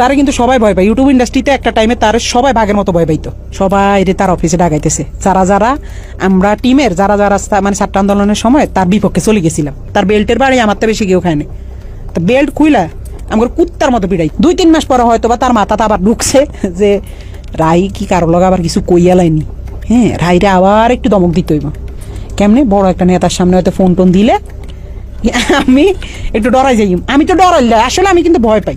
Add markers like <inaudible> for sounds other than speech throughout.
তারা কিন্তু সবাই ভয় পায়। ইউটিউব ইন্ডাস্ট্রিতে একটা টাইমে তার সবাই ভাগের মতো ভয় পাইতো। সবাই রে তার অফিসে ডাকাইতেছে যারা যারা আমরা টিমের যারা যারা মানে ছাত্র আন্দোলনের সময় তার বিপক্ষে চলে গেছিলাম। তার বেল্টের বাড়ি আমার তো বেশি কেউ খায়নি তো বেল্ট খুইলা আমার কুত্তার মতো পিড়াই দুই তিন মাস পরে হয়তো বা তার মাথাটা আবার ঢুকছে <laughs> যে, রাই কি কারও লগে আবার কিছু কইয়া লাইনি? হ্যাঁ রাইরে আবার একটু দমক দিতে হইব। কেমনে? বড় একটা নেতার সামনে হয়তো ফোন টোন দিলে। আমি একটু ডরাই যাই আমি তো ডরাই আসলে আমি কিন্তু ভয় পাই।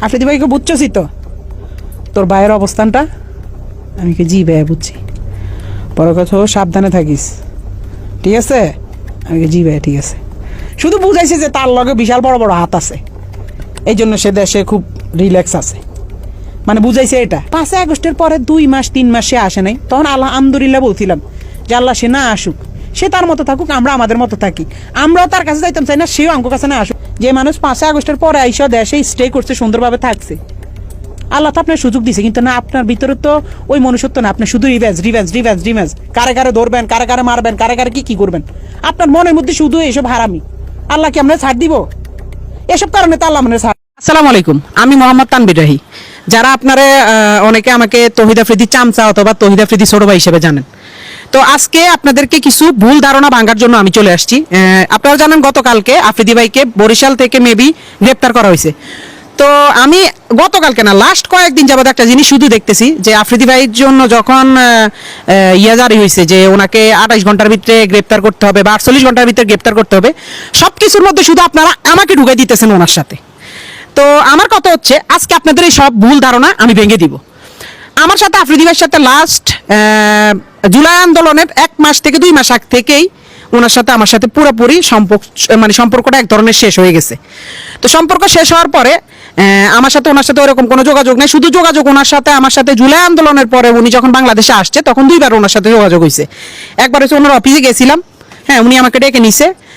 আফ্রিদি ভাইকে বুঝছসই তো। তোর ভাইয়ের অবস্থানটা? আমি কি জি ভাইয়া বুঝছি। পরে কথা সাবধানে থাকিস। ঠিক আছে? আমি জি ভাইয়া, ঠিক আছে। শুধু বুঝাইছে যে তার লগে বিশাল বড় বড় হাত আছে। এই জন্য সে দেশে খুব রিল্যাক্স আছে। মানে বুঝাইছে এটা। পাঁচই আগস্টের পরে দুই মাস, তিন মাস সে আসে নাই। তখন আল্লাহ আলহামদুলিল্লাহ বলছিলাম যে আল্লাহ সে না আসুক, সে তার মতো থাকুক, আমরা আমাদের মতো থাকি। আমরাও তার কাছে যাইতাম চাই না, সেও আমার কাছে না আসুক। যে মানুষ পাঁচই আগস্টের পরে আইসা দেশে স্টে করছে, সুন্দরভাবে থাকছে। আল্লাহ তো আপনার সুযোগ দিছে, কিন্তু না, আপনার ভিতরে তো ওই মনুষ্যত্ব না। আপনি শুধু রিভেঞ্জ রিভেঞ্জ রিভেঞ্জ রিভেঞ্জ কারে কারে ধরবেন, কারে কারে মারবেন, কারে কারে কি কি করবেন? আপনার মনের মধ্যে শুধু এসব হারামি। আল্লাহ কি আমরা ছাড় দিব? এসব কারণে তো আল্লাহ মানে ছাড় আসসালামু আলাইকুম, আমি মোহাম্মদ তানবির রাহি। যারা আপনারা অনেকে আমাকে তহিদ আফ্রিদি চামচা অথবা তহিদ আফ্রিদি ছোট ভাই হিসেবে জানেন তো আজকে আপনাদেরকে কিছু ভুল ধারণা ভাঙার জন্য আমি চলে আসছি। আপনারা জানেন গতকালকে আফ্রিদি ভাইকে বরিশাল থেকে মেবি গ্রেপ্তার করা হয়েছে। তো আমি গতকালকে না লাস্ট কয়েকদিন যাবত একটা জিনিস শুধু দেখতেছি যে আফ্রিদি ভাইয়ের জন্য যখন ইয়া জারি হয়েছে যে ওনাকে আঠাইশ ঘণ্টার ভিতরে গ্রেপ্তার করতে হবে বা আটচল্লিশ ঘণ্টার ভিতরে গ্রেপ্তার করতে হবে সব কিছুর মধ্যে শুধু আপনারা আমাকে ঢুকে দিতেছেন ওনার সাথে। তো আমার কথা হচ্ছে, আজকে আপনাদের এই সব ভুল ধারণা আমি ভেঙে দিব। আমার সাথে আফ্রিদি ভাইয়ের সাথে লাস্ট জুলাই আন্দোলনের এক মাস থেকে দুই মাস আগ থেকেই ওনার সাথে আমার সাথে পুরোপুরি সম্পর্ক মানে সম্পর্কটা এক ধরনের শেষ হয়ে গেছে। তো সম্পর্ক শেষ হওয়ার পরে আমার সাথে ওনার সাথে ওরকম কোনো যোগাযোগ নেই। শুধু যোগাযোগ ওনার সাথে, আমার সাথে জুলাই আন্দোলনের পরে উনি যখন বাংলাদেশে আসছে, তখন দুইবার ওনার সাথে যোগাযোগ হয়েছে একবার হচ্ছে ওনার অফিসে গেছিলাম। হ্যাঁ উনি আমাকে ডেকে নিছে।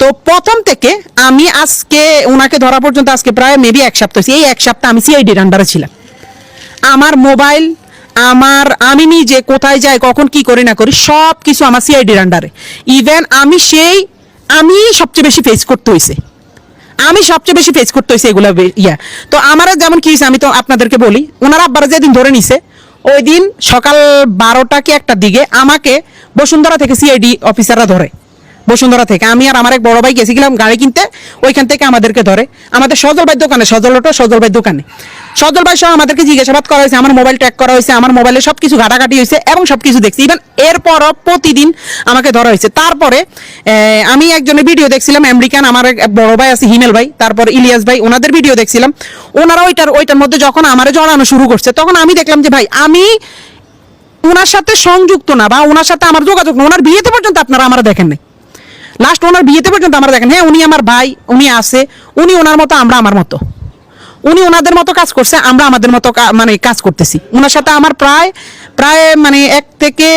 তো প্রথম থেকে আমি আজকে ওনাকে ধরা পর্যন্ত আজকে প্রায় মেবি এক সপ্তাহ। এই এক সপ্তাহ আমি সিআইডির আন্ডারে ছিলাম। আমার মোবাইল আমার, আমি নিজে কোথায় যাই, কখন কি করি না করি সব কিছু আমার সিআইডির আন্ডারে ইভেন আমি সেই, আমি সবচেয়ে বেশি ফেস করতে হয়েছে আমি সবচেয়ে বেশি ফেস করতে হয়েছে এগুলো ইয়া। তো আমার যেমন কি আমি তো আপনাদেরকে বলি ওনারা আব্বারা যেদিন ধরে নিছে ওই দিন সকাল বারোটা কি একটার দিকে আমাকে বসুন্ধরা থেকে সিআইডি অফিসাররা ধরে। বসুন্ধরা থেকে। আমি আর আমার এক বড় ভাই গেছিলাম গাড়ি কিনতে, ওইখান থেকে আমাদেরকে ধরে। আমাদের সজল ভাই দোকানে, সজল অটো, সজল ভাই দোকানে। সজল ভাই সহ আমাদেরকে জিজ্ঞাসাবাদ করা হয়েছে, আমার মোবাইল ট্র্যাক করা হয়েছে, আমার মোবাইলে সব কিছু ঘাটাঘাটি হয়েছে এবং সব কিছু দেখছি। ইভেন এরপরও প্রতিদিন আমাকে ধরা হয়েছে। তারপরে আমি একজনের ভিডিও দেখছিলাম আমেরিকান আমার এক বড় ভাই আছে, হিমেল ভাই, তারপর ইলিয়াস ভাই, ওনাদের ভিডিও দেখছিলাম। ওনারা ওইটার ওইটার মধ্যে যখন আমারে জড়ানো শুরু করছে, তখন আমি দেখলাম যে ভাই, আমি ওনার সাথে সংযুক্ত না বা ওনার সাথে আমার যোগাযোগ না, ওনার বিয়েতে পর্যন্ত আপনারা আমার দেখেন নাই। লাস্ট ওনার বিয়েতে পর্যন্ত আমরা দেখেন হ্যাঁ উনি আমার ভাই, উনি আছে, উনি ওনার মতো, আমরা আমার মতো। উনি ওনাদের মতো কাজ করছে, আমরা আমাদের মতো মানে কাজ করতেছি। ওনার সাথে আমার প্রায় প্রায় মানে এক থেকে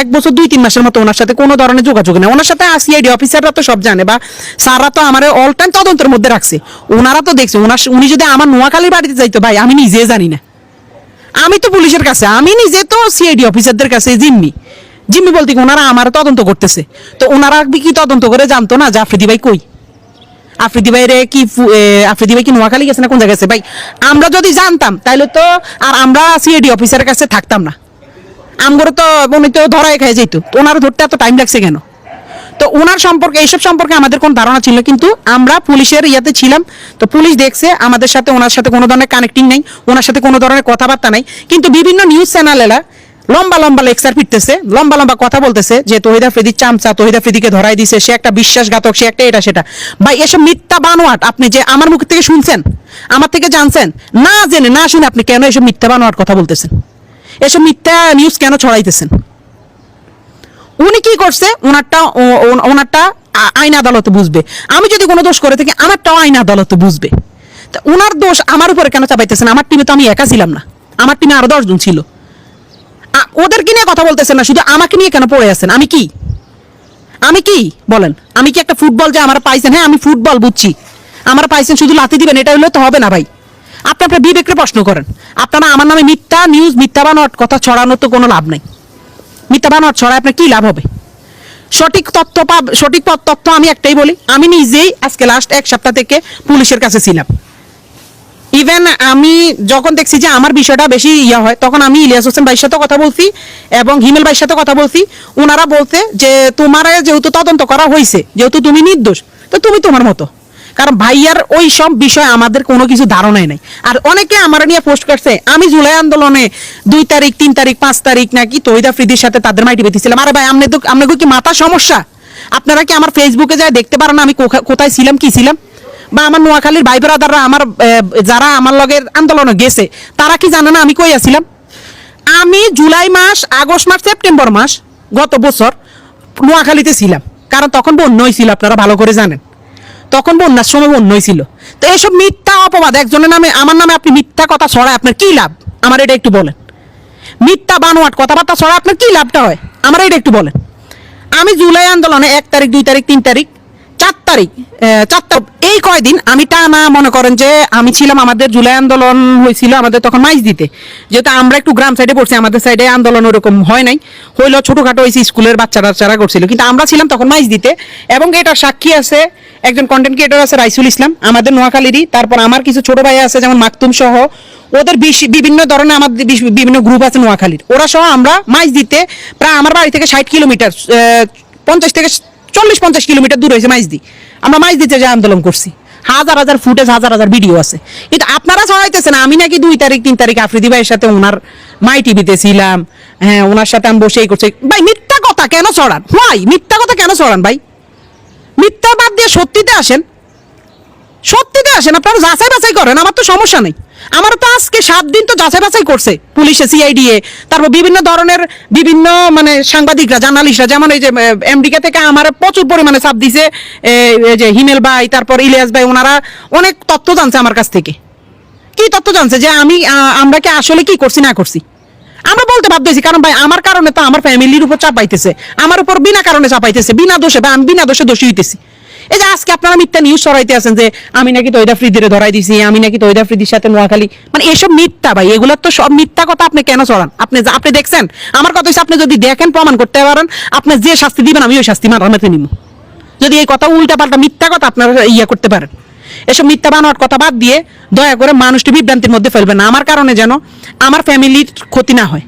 এক বছর দুই তিন মাসের মতো ওনার সাথে কোনো ধরনের যোগাযোগ নেই। ওনার সাথে সিআইডি অফিসাররা তো সব জানে, বা স্যাররা তো আমার অল টাইম তদন্তের মধ্যে রাখছে। ওনারা তো দেখছে ওনার উনি যদি আমার নোয়াখালীর বাড়িতে যাইতো, ভাই, আমি নিজে জানি না। আমি তো পুলিশের কাছে, আমি নিজে তো সিআইডি অফিসারদের কাছে জিম্মি। জিম্মি বলতে ওনারা আমার তদন্ত করতেছে। তো ওনারা কি তদন্ত করে জানতো না যে আফ্রিদি ভাই কই? আফ্রিদি ভাই রে কি আফ্রিদি ভাই কি নোয়াখালী গেছে না কোন জায়গায় ভাই, আমরা যদি জানতাম তাহলে তো আর আমরা সিআইডি অফিসারের কাছে থাকতাম না। আমগরে তো উনি তো ধরাই খাই যেত। ওনার ধরতে এত টাইম লাগছে কেন? তো ওনার সম্পর্কে, এইসব সম্পর্কে আমাদের কোনো ধারণা ছিল কিন্তু আমরা পুলিশের ইয়াতে ছিলাম। তো পুলিশ দেখছে, আমাদের সাথে, ওনার সাথে কোনো ধরনের কানেক্টিং নেই, ওনার সাথে কোনো ধরনের কথাবার্তা নাই। কিন্তু বিভিন্ন নিউজ চ্যানেলেরা লম্বা লম্বা লেকচার ফিরতেছে, লম্বা লম্বা কথা বলতেছে যে তহিদা ফ্রিদির চামচা, তহিদা ফ্রিদিকে ধরাই দিছে, সে একটা বিশ্বাসঘাতক, সে একটা এটা, সেটা। ভাই, এসব মিথ্যা বানোয়াট, আপনি যে আমার মুখ থেকে শুনছেন, আমার থেকে জানছেন, না জেনে, না শুনে আপনি কেন এসব মিথ্যা বানোয়াট কথা বলতেছেন? এসব মিথ্যা নিউজ কেন ছড়াইতেছেন? উনি কি করছে? ওনারটা ওনারটা আইন আদালতে বুঝবে। আমি যদি কোনো দোষ করে থাকি, আমারটাও আইন আদালতে বুঝবে। তা ওনার দোষ আমার উপরে কেন চাপাইতেছেন? আমার টিমে তো আমি একা ছিলাম না। আমার টিমে আরও দশজন ছিল। ওদেরকে নিয়ে কথা বলতেছেন না, শুধু আমাকে নিয়ে কেন পড়ে আছেন? আমি কি? আমি কি? বলেন। আমি কি একটা ফুটবল যে আমার পাইছেন? হ্যাঁ আমি ফুটবল বুঝছি। আমার পাইছেন শুধু লাথি দিবেন, এটা হলে তো হবে না ভাই। আপনি আপনার বিবেককে প্রশ্ন করেন। আপনারা আমার নামে মিথ্যা নিউজ মিথ্যা বানোয়াট কথা ছড়ানোর তো কোনো লাভ নাই। মিথ্যা বানোয়াট ছড়ায় আপনার কি লাভ হবে? সঠিক তথ্য পাব সঠিক তথ্য আমি একটাই বলি, আমি নিজেই আজকে লাস্ট এক সপ্তাহ থেকে পুলিশের কাছে ছিলাম। ইভেন আমি যখন দেখছি যে আমার বিষয়টা বেশি ইয়া হয়, তখন আমি ইলিয়াস হোসেন ভাইয়ের সাথে কথা বলছি এবং হিমেল ভাইয়ের সাথে কথা বলছি। ওনারা বলছে যে, তোমার যেহেতু তদন্ত করা হয়েছে যেহেতু তুমি নির্দোষ, তো তুমি তোমার মতো। কারণ ভাইয়ার ওই সব বিষয়ে আমাদের কোনো কিছু ধারণাই নাই। আর অনেকে আমার নিয়ে পোস্ট করছে, আমি জুলাই আন্দোলনে দুই তারিখ, তিন তারিখ, পাঁচ তারিখ নাকি তহিদা ফ্রিদির সাথে তাদের মাইটি পেতেছিলাম আরে ভাই আপনি তো আপনাকে কি মাথা সমস্যা? আপনারা কি আমার ফেসবুকে যায় দেখতে পারেন আমি কোথায় ছিলাম, কি ছিলাম? বা আমার নোয়াখালীর ভাই ব্রাদাররা আমার যারা আমার লগের আন্দোলনে গেছে, তারা কি জানে না আমি কই আছিলাম? আমি জুলাই মাস, আগস্ট মাস, সেপ্টেম্বর মাস গত বছর নোয়াখালীতে ছিলাম। কারণ তখন বন্যই ছিল, আপনারা ভালো করে জানেন। তখন বন্যার সময় বন্যই ছিল। তো এইসব মিথ্যা অপবাদ, একজনের নামে, আমার নামে আপনি মিথ্যা কথা ছড়ায়, আপনার কি লাভ? আমার এটা একটু বলেন। মিথ্যা বানোয়াট কথাবার্তা ছড়া আপনার কি লাভটা হয়? আমার এটা একটু বলেন। আমি জুলাই আন্দোলনে এক তারিখ, দুই তারিখ, তিন তারিখ চার তারিখ চার তারিখ, এই কয়দিন আমি টানা মনে করেন যে আমি ছিলাম আমাদের জুলাই আন্দোলন হয়েছিল আমাদের তখন মাইজ দিতে। যেহেতু আমরা একটু গ্রাম সাইডে পড়ছি, আমাদের সাইডে আন্দোলন ওরকম হয় নাই। হইল ছোটখাটো হয়েছে, স্কুলের বাচ্চারা বাচ্চারা করছিল। কিন্তু আমরা ছিলাম তখন মাইজ দিতে এবং এটার সাক্ষী আছে একজন কন্টেন্ট ক্রিয়েটর আছে রাইসুল ইসলাম, আমাদের নোয়াখালীরই। তারপর আমার কিছু ছোট ভাই আছে, যেমন মাকতুম সহ। ওদের বিভিন্ন ধরনের আমাদের বিভিন্ন গ্রুপ আছে নোয়াখালীর। ওরা সহ আমরা মাইজ দিতে প্রায় আমার বাড়ি থেকে ষাট কিলোমিটার পঞ্চাশ থেকে চল্লিশ পঞ্চাশ কিলোমিটার দূর হয়েছে মাইজদি। আমরা মাইজ দিতে যে আন্দোলন করছি। হাজার হাজার ফুটেজ, হাজার হাজার ভিডিও আছে। কিন্তু আপনারা ছড়াইতেছেন, আমি নাকি দুই তারিখ, তিন তারিখ আফ্রিদি ভাইয়ের সাথে ওনার মাই টিভিতে ছিলাম। হ্যাঁ ওনার সাথে আমি বসেই করছি। ভাই, মিথ্যা কথা কেন ছড়ান? ভাই, মিথ্যা কথা কেন ছড়ান ভাই? মিথ্যা বাদ দিয়ে সত্যিতে আসেন। সত্যিতে আসেন আপনারা যাচাই বাছাই করেন, আমার তো সমস্যা নেই। আমার তো আজকে সাত দিন তো যাচাই বাছাই করছে, পুলিশে, সিআইডিএ, তারপর বিভিন্ন ধরনের বিভিন্ন মানে সাংবাদিকরা, জার্নালিস্টরা, যেমন এই যে এমডিকে থেকে আমার প্রচুর পরিমাণে চাপ দিছে যে হিমেল ভাই, তারপর ইলিয়াস ভাই, ওনারা অনেক তথ্য জানছে আমার কাছ থেকে। কি তথ্য জানছে? যে আমি আমরা কি আসলে কি করছি, না করছি? আমরা বলতে ভাবতেছি, কারণ ভাই, আমার কারণে তো আমার ফ্যামিলির উপর চাপাইতেছে আমার উপর বিনা কারণে চাপাইতেছে বিনা দোষে বা আমি বিনা দোষে দোষী হইতেছি। এই যে আজকে আপনারা মিথ্যা নিউজ ছড়াইতে আছেন যে আমি নাকি তৈদা ফ্রিদিরে ধরাই দিছি, আমি নাকি তৈদা ফ্রিদির সাথে নোয়াখালী। মানে এসব মিথ্যা ভাই, এগুলোর তো সব মিথ্যা কথা আপনি কেন ছড়ান? আপনি আপনি দেখছেন? আমার কথা হচ্ছে আপনি যদি দেখেন, প্রমাণ করতে পারেন, আপনি যে শাস্তি দিবেন, আমি ওই শাস্তি মারামাতে নিব যদি এই কথা উল্টা পাল্টা মিথ্যা কথা আপনারা ইয়ে করতে পারেন। এসব মিথ্যা বানোয়ার কথা বাদ দিয়ে দয়া করে মানুষটি বিভ্রান্তির মধ্যে ফেলবেন না। আমার কারণে যেন আমার ফ্যামিলির ক্ষতি না হয়।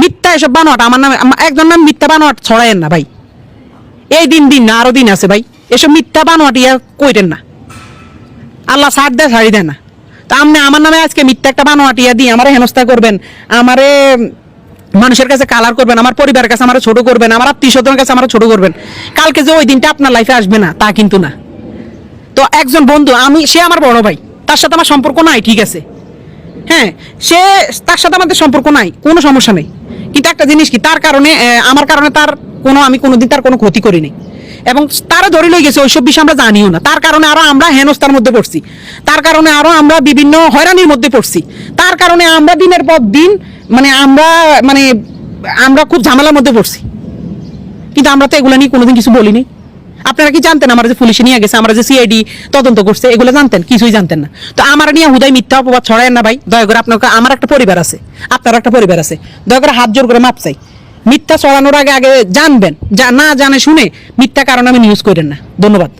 মিথ্যা এসব বানোয়াট আমার নামে একজন নাম মিথ্যা বানোয়াট ছড়ায়েন না ভাই। এই দিন দিন না, আরও দিন আছে ভাই। এসব মিথ্যা বানোয়াট ইয়া কইরেন না। আল্লাহ ছাড় দেয় ছাড়ি দেয় না। তা আপনি আমার নামে আজকে মিথ্যা একটা বানোয়াট ইয়া দিয়ে আমারে হেনস্থা করবেন, আমারে মানুষের কাছে কালার করবেন, আমার পরিবারের কাছে আমার ছোট করবেন, আমার আত্মীয় স্বজনের কাছে আমার ছোট করবেন, কালকে যে ওই দিনটা আপনার লাইফে আসবে না, তা কিন্তু না। তো একজন বন্ধু, আমি, সে আমার বড় ভাই, তার সাথে আমার সম্পর্ক নাই, ঠিক আছে। হ্যাঁ সে, তার সাথে আমাদের সম্পর্ক নাই, কোনো সমস্যা নেই। কিন্তু একটা জিনিস কি, তার কারণে আমার কারণে তার কোনো, আমি কোনোদিন তার কোনো ক্ষতি করিনি। এবং তারা ধরে লই গেছে, ওইসব বিষয় আমরা জানিও না। তার কারণে আরও আমরা হেনস্থার মধ্যে পড়ছি। তার কারণে আরও আমরা বিভিন্ন হয়রানির মধ্যে পড়ছি। তার কারণে আমরা দিনের পর দিন মানে আমরা মানে আমরা খুব ঝামেলার মধ্যে পড়ছি। কিন্তু আমরা তো এগুলো নিয়ে কোনোদিন কিছু বলিনি। আপনারা কি জানতেন আমরা যে পুলিশে নিয়ে গেছে, আমরা যে সিআইডি তদন্ত করছে, এগুলো জানতেন? কিছুই জানতেন না। তো আমার নিয়ে হুদায় মিথ্যা অপবাদ ছড়ায় না ভাই। দয়া করে আপনাকে, আমার একটা পরিবার আছে। আপনার একটা পরিবার আছে। দয়া করে হাত জোর করে মাপ চাই। মিথ্যা ছড়ানোর আগে আগে জানবেন। যা না জানে শুনে মিথ্যা কারণ আমি নিউজ করেন না। ধন্যবাদ।